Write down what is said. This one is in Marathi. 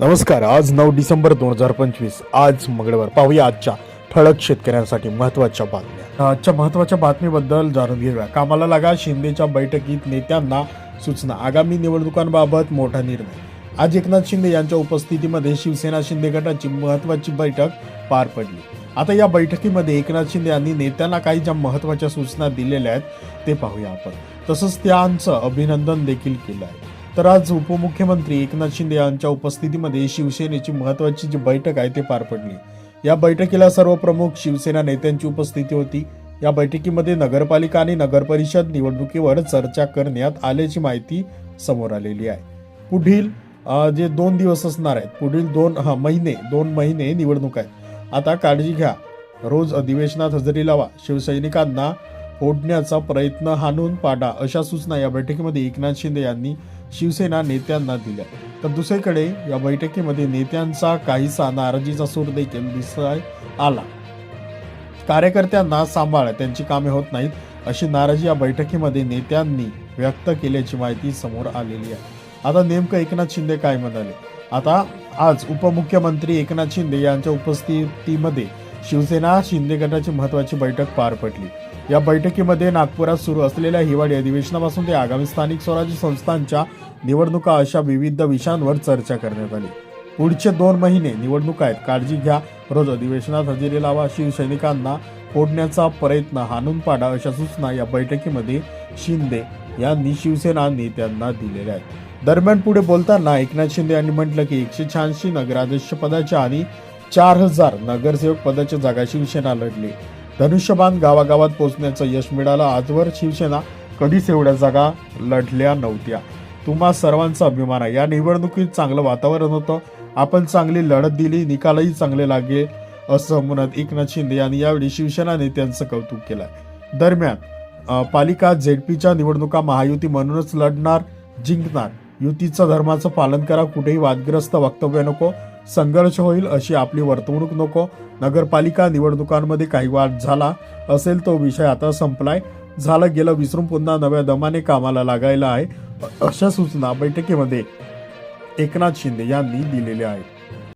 नमस्कार आज नऊ डिसेंबर दोन हजार पंचवीस आज मंगळवार. पाहूया आजच्या ठळक शेतकऱ्यांसाठी महत्त्वाच्या बातम्या. आजच्या महत्त्वाच्या बातमीबद्दल जाणून घेऊया. कामाला लागा शिंदेच्या बैठकीत नेत्यांना सूचना. आगामी निवडणुकांबाबत मोठा निर्णय. आज एकनाथ शिंदे यांच्या उपस्थितीमध्ये शिवसेना शिंदे गटाची महत्वाची बैठक पार पडली. आता या बैठकीमध्ये एकनाथ शिंदे यांनी नेत्यांना काही ज्या महत्त्वाच्या सूचना दिलेल्या आहेत ते पाहूया आपण. तसंच त्यांचं अभिनंदन देखील केलं आहे. तर आज उपमुख्यमंत्री एकनाथ शिंदे यांच्या उपस्थितीमध्ये शिवसेनेची महत्वाची जी बैठक आहे ते पार पडली. या बैठकीला सर्व प्रमुख शिवसेना नेत्यांची उपस्थिती होती. या बैठकीमध्ये नगरपालिका आणि नगरपरिषद निवडणुकीवर चर्चा करण्यात आल्याची माहिती समोर आलेली आहे. पुढील जे दोन दिवस असणार आहेत पुढील दोन हा महिने दोन महिने निवडणूक आहेत. आता काळजी घ्या. रोज अधिवेशनात हजेरी लावा. शिवसैनिकांना फोडण्याचा प्रयत्न हाणून पाडा अशा सूचना या बैठकीमध्ये एकनाथ शिंदे यांनी शिवसेना नेत्यांना दिल्या. तर दुसरीकडे या बैठकीमध्ये नेत्यांचा काहीसा नाराजीचा सूर देखील दिसाय आला. कार्यकर्त्यांना सांभाळ त्यांची कामे होत नाहीत अशी नाराजी या बैठकीमध्ये नेत्यांनी व्यक्त केल्याची माहिती समोर आलेली आहे. आता नेमकं एकनाथ शिंदे काय म्हणाले? आता आज उपमुख्यमंत्री एकनाथ शिंदे यांच्या उपस्थितीमध्ये शिवसेना शिंदे गटाची महत्वाची बैठक पार पडली. या बैठकीमध्ये नागपुरात सुरू असलेल्या हिवाळी अधिवेशनापासून ते आगामी स्थानिक स्वराज्य संस्थांच्या निवडणुका अशा विविध विषयांवर चर्चा करण्यात आली. पुढचे दोन महिने निवडणुका आहेत. काळजी घ्या. रोज अधिवेशनात हजेरी लावा. शिवसैनिकांना फोडण्याचा प्रयत्न हाणून पाडा अशा सूचना या बैठकीमध्ये शिंदे यांनी शिवसेना नेत्यांना दिलेल्या आहेत. दरम्यान पुढे बोलताना एकनाथ शिंदे यांनी म्हटलं की एकशे शहाऐंशी नगराध्यक्षपदाच्या आणि चार हजार नगरसेवक पदाच्या जागा शिवसेना लढली. धनुष्यबाण गावागावात पोहोचण्याचं यश मिळालं. आजवर शिवसेना कधीच एवढ्या जागा लढल्या नव्हत्या. तुम्हा सर्वांचा अभिमान आहे. या निवडणुकीत चांगलं वातावरण होतं. आपण चांगली लढत दिली निकालही चांगले लागले असं म्हणत एकनाथ शिंदे यांनी यावेळी शिवसेना नेत्यांचं कौतुक केलं दरम्यान पालिका झेडपीच्या निवडणुका महायुती म्हणूनच लढणार जिंकणार. युतीचं धर्माचं पालन करा कुठेही वादग्रस्त वक्तव्य नको. संघर्ष होईल अशी आपली वर्तवणूक नको. नगरपालिका निवडणुकांमध्ये काही वाद झाला असेल तो विषय आता संपलाय. झालं गेलं विसरून पुन्हा नव्या दमाने कामाला लागायला आहे. अशा सूचना बैठकीमध्ये एकनाथ शिंदे यांनी दिलेल्या आहेत.